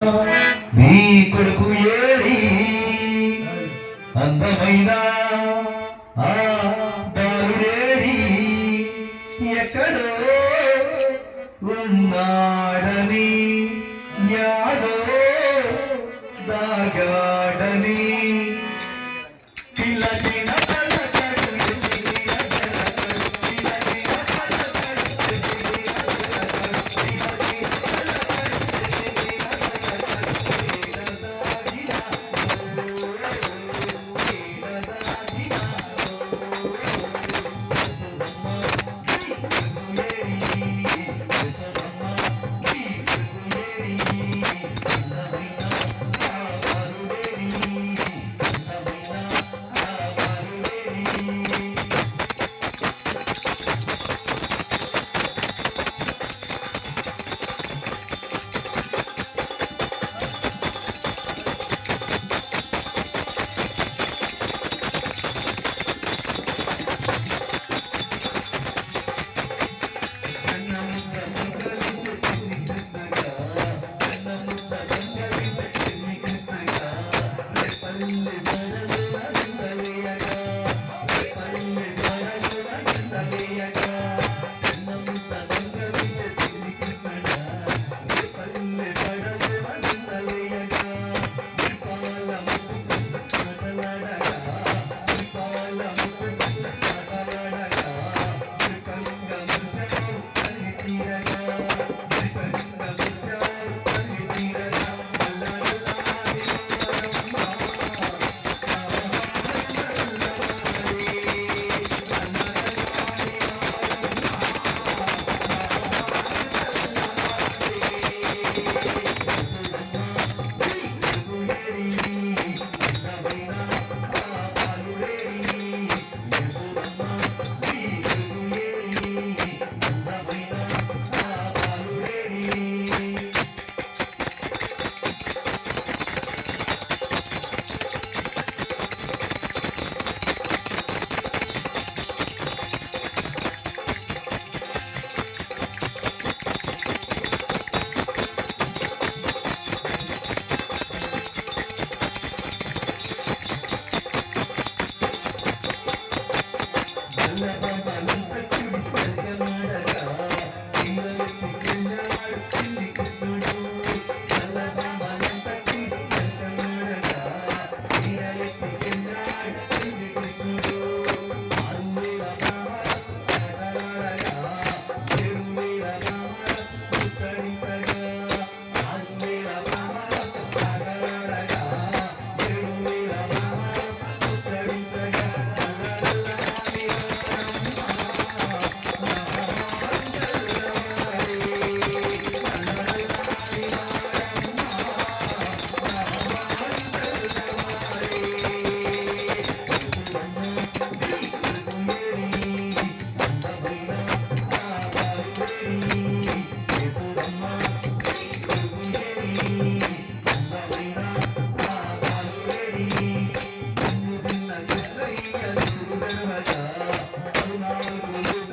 నీ కొడుకు ఏరి అందమైన ఆ బాలుడేరి ఎక్కడో ఉన్నాడని యాడో దాగాడని I'm not going to do.